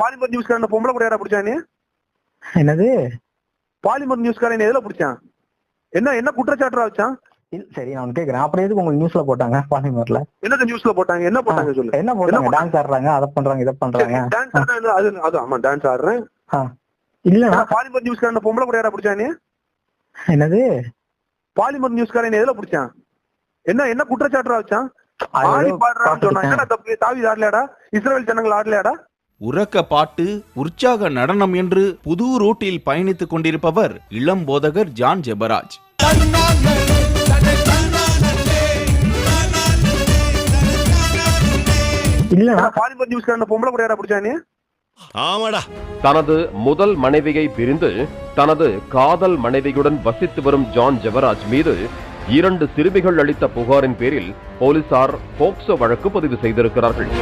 Polymer நியூஸ்காரன் பொம்பளை கூட யாரா பிடிச்சானே என்னது? பாலிமர் நியூஸ்காரன் எதுல பிடிச்சான்? என்ன என்ன குற்றச்சாட்டுறா வச்சான்? இல்ல, சரி நான் கேக்குறேன். அப்புறம் எதுக்கு உங்களுக்கு நியூஸ்ல போட்டாங்க பாலிமர்ல? என்னது நியூஸ்ல போட்டாங்க? என்ன போட்டாங்க சொல்லு. என்ன போட்டாங்க? டான்ஸ் ஆடுறாங்க அதை பண்றாங்க இதை பண்றாங்க. டான்ஸ் ஆடுறது அது அது ஆமா டான்ஸ் ஆடுறேன். இல்லண்ணா. பாலிமர் நியூஸ்காரன் பொம்பளை கூட யாரா பிடிச்சானே என்னது? பாலிமர் நியூஸ்காரன் எதுல பிடிச்சான்? என்ன என்ன குற்றச்சாட்டுறா வச்சான்? ஆடி பாடுறான்னு சொன்னா. என்னடா தப்பு தாவி ஆடலையாடா? இஸ்ரேல் ஜனங்கள் ஆடலையாடா? உறக்க பாட்டு உற்சாக நடனம் என்று புது ரூட்டில் பயணித்துக் கொண்டிருப்பவர் இளம் போதகர் ஜான் ஜெபராஜ். தனது முதல் மனைவியை பிரிந்து தனது காதல் மனைவியுடன் வசித்து வரும் ஜான் ஜெவராஜ் மீது இரண்டு சிறுமிகள் அளித்த புகாரின் பேரில் போலீசார் போக்சோ வழக்கு பதிவு செய்திருக்கிறார்கள்.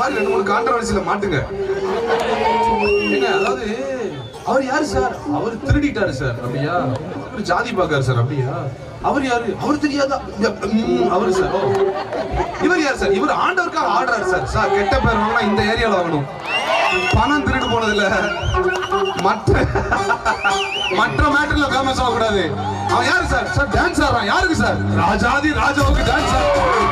மாதிரி ரெண்டு மூணு கான்ட்ரவர்சியில மாட்டுங்க. என்ன அதாவது அவர் யாரு சார்? அவர் திருடிட்டாரு சார் அப்படியா? அவர் ஜாதி பாக்காரு சார் அப்படியா? அவர் யாரு? அவர் தெரியாதா? ம், சார் ஓ. இவர் யார் சார்? இவர் ஆண்டவருக்காக ஆடுறாரு சார். சார் கெட்ட பேர் வாங்கினா இந்த ஏரியால வாங்கணும். பணம் திருடு போனது இல்ல மற்ற மற்ற மேட்டர்ல ஃபேமஸ் ஆகக்கூடாது. அவன் யாரு சார்? சார் டான்ஸ் ஆடுறான். யாருக்கு சார்? ராஜாதி ராஜாவுக்கு டான்ஸ் ஆடுறான்.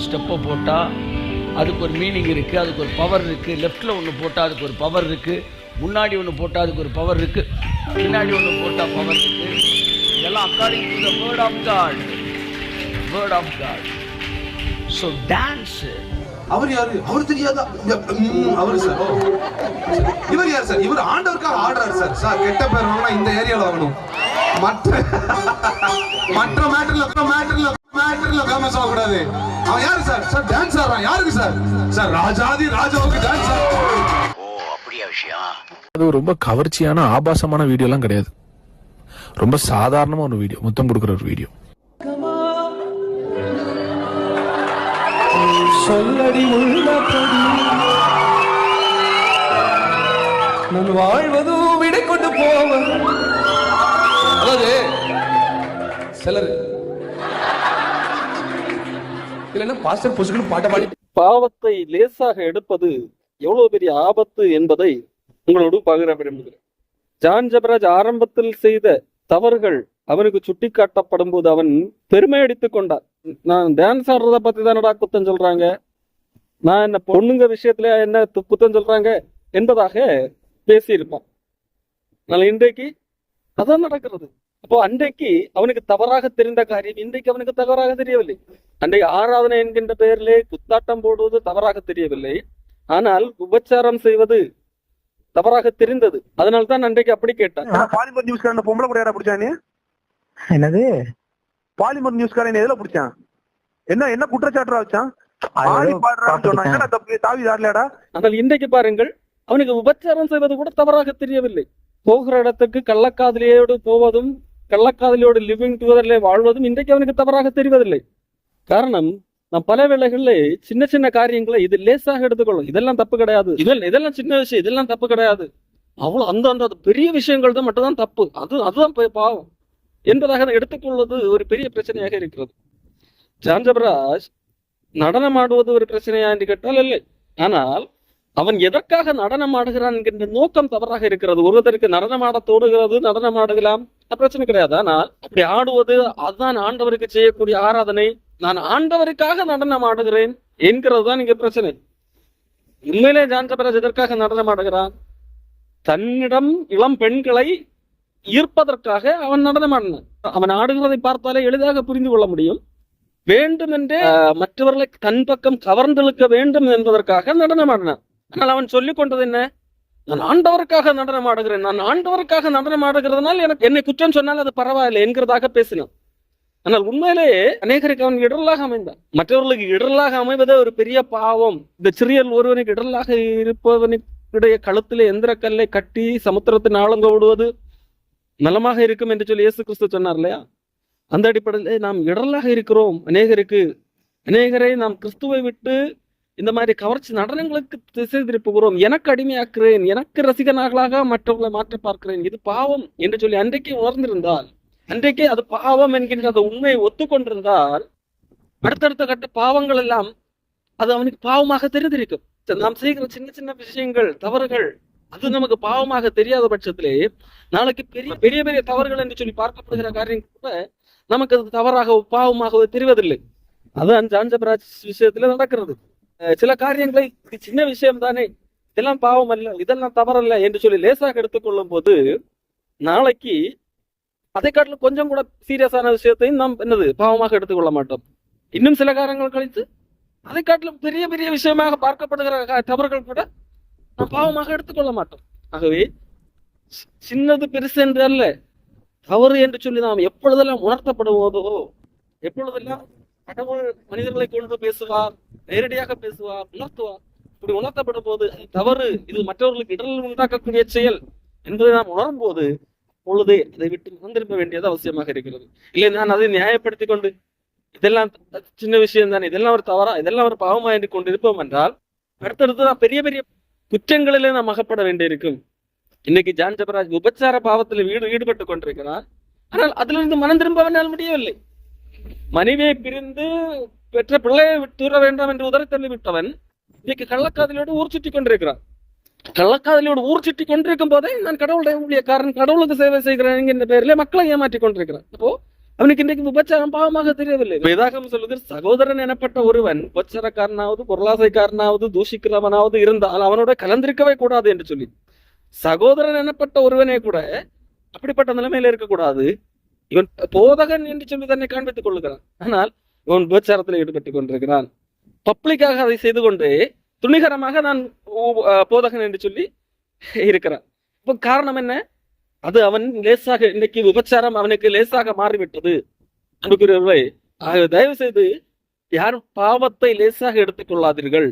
ஒரு ஸ்டெப்பை போட்டால் அதுக்கு ஒரு மீனிங் இருக்குது அதுக்கு ஒரு பவர் இருக்குது லெஃப்ட்டில் ஒன்று போட்டால் அதுக்கு ஒரு பவர் இருக்குது முன்னாடி ஒன்று போட்டால் அதுக்கு ஒரு பவர் இருக்குது பின்னாடி ஒன்று போட்டால் பவர் இருக்குது இதெல்லாம் according to the word of God word of God so dance அவர் யாரு? அவர் தெரியாதா? அவர் சார் இவர் யார் சார் இவர் ஆண்டவருக்காக ஆடுறாரு சார் சார் கெட்ட பேர் வாங்கினா இந்த ஏரியாவில் வாங்கணும். மற்ற மற்ற மேட்டர்ல மேட்டர்ல சார் டான்ஸ் ஆடுறான் யாருக்கு சார்? சார் ராஜாதி ராஜாவுக்கு டான்ஸ் அது ரொம்ப கவர்ச்சியான ஆபாசமான வீடியோலாம் கிடையாது. ரொம்ப சாதாரணமா ஒரு வீடியோ முத்தம் கொடுக்குற ஒரு வீடியோ சொல்லடி உள்ளபடி. நான் வாழ்வதும் விடை கொண்டு அதாவது சிலர் இல்லைன்னா பாஸ்டர் பொசுக்குன்னு பாட்ட பாடி பாவத்தை லேசாக எடுப்பது எவ்வளவு பெரிய ஆபத்து என்பதை உங்களோடு பகிர விரும்புகிறேன். ஜான் ஜபராஜ் ஆரம்பத்தில் செய்த தவறுகள் அவனுக்கு சுட்டிக்காட்டப்படும் போது அவன் பெருமை அடித்துக் கொண்டான். நான் டான்ஸ் ஆடுறத பத்தி தானடா குத்தம் சொல்றாங்க? நான் என்ன பொண்ணுங்க விஷயத்துல என்ன குத்தம் சொல்றாங்க என்பதாக பேசியிருப்பான். ஆனால் இன்றைக்கு அதான் நடக்கிறது. அப்போ அன்றைக்கு அவனுக்கு தவறாக தெரிந்த காரியம் இன்றைக்கு அவனுக்கு தவறாக தெரியவில்லை. அன்றைக்கு ஆராதனை என்கின்ற பெயரிலே குத்தாட்டம் போடுவது தவறாக தெரியவில்லை. ஆனால் உபச்சாரம் செய்வது தவறாக தெரிந்தது. அதனால தான் அன்றைக்கு அப்படி கேட்டான் பாலிமர் நியூஸ்காரன் பொம்பளை கூட யாரா பிடிச்சானே என்னது? பாலிமர் நியூஸ்காரன் எதுல பிடிச்சான் என்ன என்ன குற்றச்சாட்டுறா வச்சான்? ஆனால் இன்றைக்கு பாருங்கள் அவனுக்கு உபச்சாரம் செய்வது கூட தவறாக தெரியவில்லை. போகிற இடத்துக்கு கள்ளக்காதலியோடு போவதும் கள்ளக்காதலியோடு லிவிங் டுகெதர்ல வாழ்வதும் இன்றைக்கு அவனுக்கு தவறாக தெரிவதில்லை. காரணம் நான் பல வேளைகள்ல சின்ன சின்ன காரியங்களை இது லேசாக எடுத்துக்கொள்ளும். இதெல்லாம் தப்பு கிடையாது. இதெல்லாம் இதெல்லாம் சின்ன விஷயம் இதெல்லாம் தப்பு கிடையாது. அவ்வளவு அந்த அந்த பெரிய விஷயங்கள் தான் மட்டும்தான் தப்பு. அது அதுதான் பாவம். என்பதாக எடுத்துக்கொள்வது ஒரு பெரிய பிரச்சனையாக இருக்கிறது. ஜான்ஜபராஜ் நடனம் ஆடுவது ஒரு பிரச்சனையா என்று கேட்டால் இல்லை. ஆனால் அவன் எதற்காக நடனம் ஆடுகிறான் என்கின்ற நோக்கம் தவறாக இருக்கிறது. ஒருத்தருக்கு நடனம் ஆட தோடுகிறது நடனம் ஆடுகலாம் பிரச்சனை கிடையாது. ஆனால் அப்படி ஆடுவது அதுதான் ஆண்டவருக்கு செய்யக்கூடிய ஆராதனை. நான் ஆண்டவருக்காக நடனம் ஆடுகிறேன் என்கிறது தான் இங்க பிரச்சனை. உண்மையிலே ஜான்ஜபராஜ் எதற்காக நடனம் ஆடுகிறான் தன்னிடம் இளம் பெண்களை ஈர்ப்பதற்காக அவன் நடனம் ஆடினான் அவன் ஆடுகிறதை பார்த்தாலே எளிதாக புரிந்து கொள்ள முடியும். வேண்டுமென்றே மற்றவர்களை தன் பக்கம் கவர்ந்தெழுக்க வேண்டும் என்பதற்காக நடனம் ஆடினான் ஆனால் அவன் சொல்லிக் கொண்டது என்ன? நான் ஆண்டவருக்காக நடனம் ஆடுகிறேன் நான் ஆண்டவருக்காக நடனம் ஆடுகிறதுனால் எனக்கு என்னை குற்றம் சொன்னால் அது பரவாயில்லை என்கிறதாக பேசினான். ஆனால் உண்மையிலே அநேகருக்கு அவன் இடரலாக அமைந்தான். மற்றவர்களுக்கு இடரலாக அமைவதே ஒரு பெரிய பாவம். இந்த சிறியல் ஒருவனுக்கு இடரலாக இருப்பவனுடைய கழுத்திலே எந்திர கல்லை கட்டி சமுத்திரத்தின் ஆழங்க விடுவது நலமாக இருக்கும் என்று சொல்லி இயேசு கிறிஸ்து சொன்னார் இல்லையா? அந்த அடிப்படையிலே நாம் இடரலாக இருக்கிறோம். அநேகருக்கு அநேகரை நாம் கிறிஸ்துவை விட்டு இந்த மாதிரி கவர்ச்சி நடனங்களுக்கு திசை திருப்புகிறோம் எனக்கு அடிமையாக்குறேன் எனக்கு ரசிகனாகலாக மற்றவர்களை மாற்ற பார்க்கிறேன். இது பாவம் என்று சொல்லி அன்றைக்கு உணர்ந்திருந்தால் அன்றைக்கே அது பாவம் என்கின்ற அந்த உண்மையை ஒத்துக்கொண்டிருந்தால் அடுத்தடுத்த கட்ட பாவங்கள் எல்லாம் அது அவனுக்கு பாவமாக தெரிந்திருக்கும். நாம் செய்கிற சின்ன சின்ன விஷயங்கள் தவறுகள் அது நமக்கு பாவமாக தெரியாத பட்சத்திலே நாளைக்கு பெரிய பெரிய பெரிய தவறுகள் என்று சொல்லி பார்க்கப்படுகிற காரியம் கூட நமக்கு அது தவறாக பாவமாக தெரிவதில்லை. அது ஜான்ஜபராஜ் விஷயத்துல நடக்கிறது. சில காரியங்களை இது சின்ன விஷயம் தானே இதெல்லாம் பாவம் அல்ல இதெல்லாம் தவறல்ல என்று சொல்லி லேசாக எடுத்துக்கொள்ளும் போது நாளைக்கு அதை காட்டிலும் கொஞ்சம் கூட சீரியஸான விஷயத்தையும் நாம் என்னது பாவமாக எடுத்துக்கொள்ள மாட்டோம். இன்னும் சில காரணங்கள் கழித்து அதை காட்டிலும் பெரிய பெரிய விஷயமாக பார்க்கப்படுகிற தவறுகள் கூட நாம் பாவமாக எடுத்துக்கொள்ள மாட்டோம். ஆகவே சி- சின்னது பெருசு என்று அல்ல தவறு என்று சொல்லி நாம் எப்பொழுதெல்லாம் உணர்த்தப்படுவதோ எப்பொழுதெல்லாம் கடவுள் மனிதர்களை கொண்டு பேசுவார் நேரடியாக பேசுவார் உணர்த்துவார் இப்படி உணர்த்தப்படும் போது தவறு இது மற்றவர்களுக்கு இடர்கள் உண்டாக்கக்கூடிய செயல் என்பதை நாம் உணரும் போது அப்பொழுதே அதை விட்டு மறந்திருக்க வேண்டியது அவசியமாக இருக்கிறது. இல்லை நான் அதை நியாயப்படுத்தி கொண்டு இதெல்லாம் சின்ன விஷயம் தானே. இதெல்லாம் ஒரு தவறா இதெல்லாம் ஒரு பாவமா என்று கொண்டிருப்போம் என்றால் அடுத்தடுத்து நான் பெரிய பெரிய குற்றங்களிலே நாம் அகப்பட வேண்டியிருக்கும். இன்னைக்கு ஜான் ஜபராஜ் உபச்சார பாவத்தில் ஈடு ஈடுபட்டு கொண்டிருக்கிறார். ஆனால் அதிலிருந்து மனம் திரும்ப அவனால் முடியவில்லை. மனைவியை பிரிந்து பெற்ற பிள்ளையை தூர வேண்டாம் என்று உதறி தள்ளி விட்டவன் இன்னைக்கு கள்ளக்காதலியோடு ஊர் சுற்றி கொண்டிருக்கிறான். கள்ளக்காதலியோட ஊர் சுற்றி கொண்டிருக்கும் போதே நான் கடவுளுடைய ஊழியக்காரன் கடவுளுக்கு சேவை செய்கிறேன் என்ற பெயரிலே மக்களை ஏமாற்றி கொண்டிருக்கிறான். அப்போ அவனுக்கு இன்றைக்கு விபச்சாரம் பாவமாக தெரியவில்லை. வேதாகம் சொல்வது சகோதரன் எனப்பட்ட ஒருவன் உபச்சாரக்காரனாவது பொருளாசைக்காரனாவது தூஷிக்கிறவனாவது இருந்தால் அவனோட கலந்திருக்கவே கூடாது என்று சொல்லி. சகோதரன் எனப்பட்ட ஒருவனே கூட அப்படிப்பட்ட நிலைமையில இருக்கக்கூடாது. இவன் போதகன் என்று சொல்லி தன்னை காண்பித்துக் கொள்ளுகிறான். ஆனால் இவன் விபச்சாரத்தில் ஈடுபட்டு கொண்டிருக்கிறான். பப்ளிக்காக அதை செய்து கொண்டு துணிகரமாக நான் போதகன் என்று சொல்லி இருக்கிறான். இப்போ காரணம் என்ன? அது அவன் லேசாக இன்னைக்கு விபச்சாரம் அவனுக்கு லேசாக மாறிவிட்டது. அன்புக்குரியவர்களே ஆக தயவு செய்து யாரும் பாவத்தை லேசாக எடுத்துக்கொள்ளாதீர்கள்.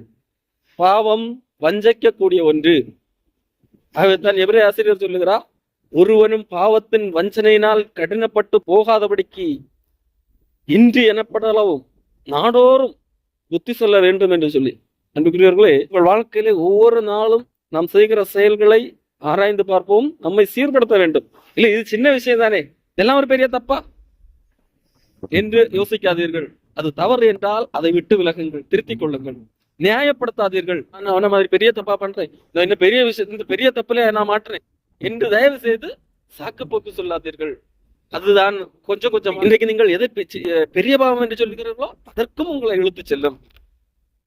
பாவம் வஞ்சைக்கக்கூடிய ஒன்று. ஆகவே தான் எவரே ஆசிரியர் சொல்லுகிறார் ஒருவனும் பாவத்தின் வஞ்சனையினால் கடினப்பட்டு போகாதபடிக்கு இன்று எனப்படளவும் நாடோறும் புத்தி சொல்ல வேண்டும் என்று சொல்லி. அன்புக்குரியவர்களே உங்கள் வாழ்க்கையிலே ஒவ்வொரு நாளும் நாம் செய்கிற செயல்களை ஆராய்ந்து பார்ப்போம் நம்மை சீர்படுத்த வேண்டும். இல்லை இது சின்ன விஷயம் தானே? இதெல்லாம் ஒரு பெரிய தப்பா? என்று யோசிக்காதீர்கள். அது தவறு என்றால் அதை விட்டு விலகுங்கள் திருத்திக் கொள்ளுங்கள். நியாயப்படுத்தாதீர்கள். நான் அவன மாதிரி பெரிய தப்பா பண்றேன்? நான் இந்த பெரிய விஷயம் இந்த பெரிய தப்புல நான் மாட்டுறேன் என்று தயவு செய்து சாக்கு போக்கு சொல்லாதீர்கள். அதுதான் கொஞ்சம் கொஞ்சம். இன்றைக்கு நீங்கள் எதை பெ- பெரிய பாவம் என்று சொல்கிறீர்களோ அதற்கும் உங்களை இழுத்து செல்லும்.